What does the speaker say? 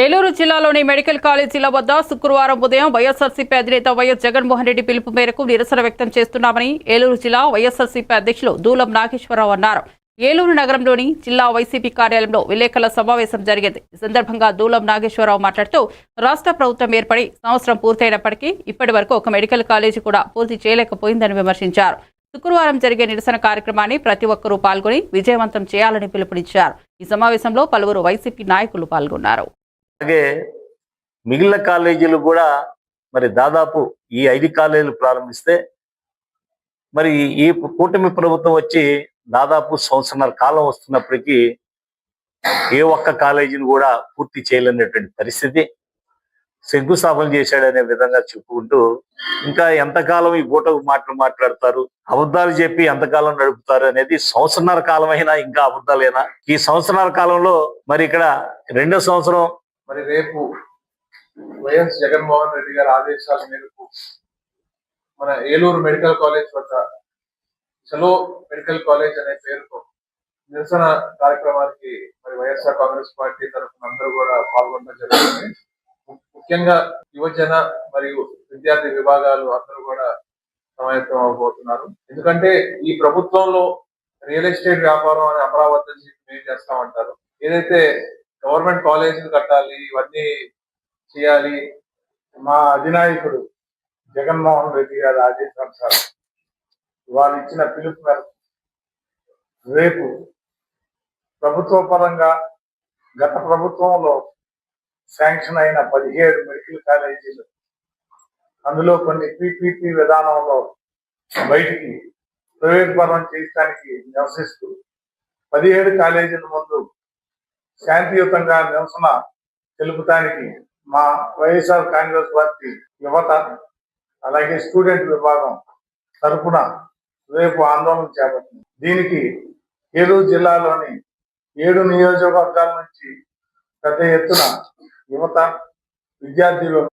ఏలూరు జిల్లాలోని మెడికల్ కాలేజీల వద్ద శుక్రవారం ఉదయం వైఎస్ఆర్సీపీ అధినేత వైఎస్ జగన్మోహన్ రెడ్డి పిలుపు మేరకు నిరసన వ్యక్తం చేస్తున్నామని ఏలూరు జిల్లా వైఎస్ఆర్సీపీ అధ్యక్షులు దూలం నాగేశ్వరరావు అన్నారు. ఏలూరు నగరంలోని జిల్లా వైసీపీ కార్యాలయంలో విలేకరుల సమావేశం జరిగింది. ఈ సందర్భంగా దూలం నాగేశ్వరరావు మాట్లాడుతూ రాష్ట్ర ప్రభుత్వం ఏర్పడి సంవత్సరం పూర్తయినప్పటికీ ఇప్పటి వరకు ఒక మెడికల్ కాలేజీ కూడా పూర్తి చేయలేకపోయిందని విమర్శించారు. శుక్రవారం జరిగే నిరసన కార్యక్రమాన్ని ప్రతి ఒక్కరూ పాల్గొని విజయవంతం చేయాలని పిలుపునిచ్చారు. ఈ సమావేశంలో పలువురు వైసీపీ నాయకులు పాల్గొన్నారు. అలాగే మిగిలిన కాలేజీలు కూడా మరి దాదాపు ఈ ఐదు కాలేజీలు ప్రారంభిస్తే మరి ఈ కూటమి ప్రభుత్వం వచ్చి దాదాపు సంవత్సరాల కాలం వస్తున్నప్పటికీ ఏ ఒక్క కాలేజీని కూడా పూర్తి చేయలేనటువంటి పరిస్థితి. శంకుస్థాపన చేశాడనే విధంగా చెప్పుకుంటూ ఇంకా ఎంతకాలం ఈ పూటకు మాటలు మాట్లాడతారు? అబద్ధాలు చెప్పి ఎంతకాలం నడుపుతారు అనేది సంవత్సరాల కాలమైనా ఇంకా అబద్ధాలైనా? ఈ సంవత్సరాల కాలంలో మరి ఇక్కడ రెండో సంవత్సరం మరి రేపు వైఎస్ జగన్మోహన్ రెడ్డి గారి ఆదేశాల మేరకు మన ఏలూరు మెడికల్ కాలేజ్ వద్ద చలో మెడికల్ కాలేజ్ అనే పేరుతో నిరసన కార్యక్రమానికి మరి వైఎస్ఆర్ కాంగ్రెస్ పార్టీ తరఫున అందరూ కూడా పాల్గొనడం జరుగుతుంది ముఖ్యంగా యువజన మరియు విద్యార్థి విభాగాలు అందరూ కూడా సమాయత్తం అవబోతున్నారు. ఎందుకంటే ఈ ప్రభుత్వంలో రియల్ ఎస్టేట్ వ్యాపారం అని అమరావతి అని చెప్పి మేము చేస్తామంటారు. ఏదైతే గవర్నమెంట్ కాలేజీలు కట్టాలి ఇవన్నీ చేయాలి. మా అధినాయకుడు జగన్మోహన్ రెడ్డి గారి ఆదేశానుసారం వారు ఇచ్చిన పిలుపు మేరకు రేపు ప్రభుత్వ పరంగా గత ప్రభుత్వంలో శాంక్షన్ అయిన పదిహేడు మెడికల్ కాలేజీలు అందులో కొన్ని పీపీపీ విధానంలో బయటికి ప్రైవేట్ పరం చేయడానికి నివసిస్తూ పదిహేడు కాలేజీల ముందు శాంతియుతంగా నిరసన తెలుపడానికి మా వైఎస్ఆర్ కాంగ్రెస్ పార్టీ యువత అలాగే స్టూడెంట్ విభాగం తరపున రేపు ఆందోళన చేపట్టింది దీనికి ఏలూరు జిల్లాలోని ఏడు నియోజకవర్గాల నుంచి పెద్ద ఎత్తున యువత విద్యార్థులు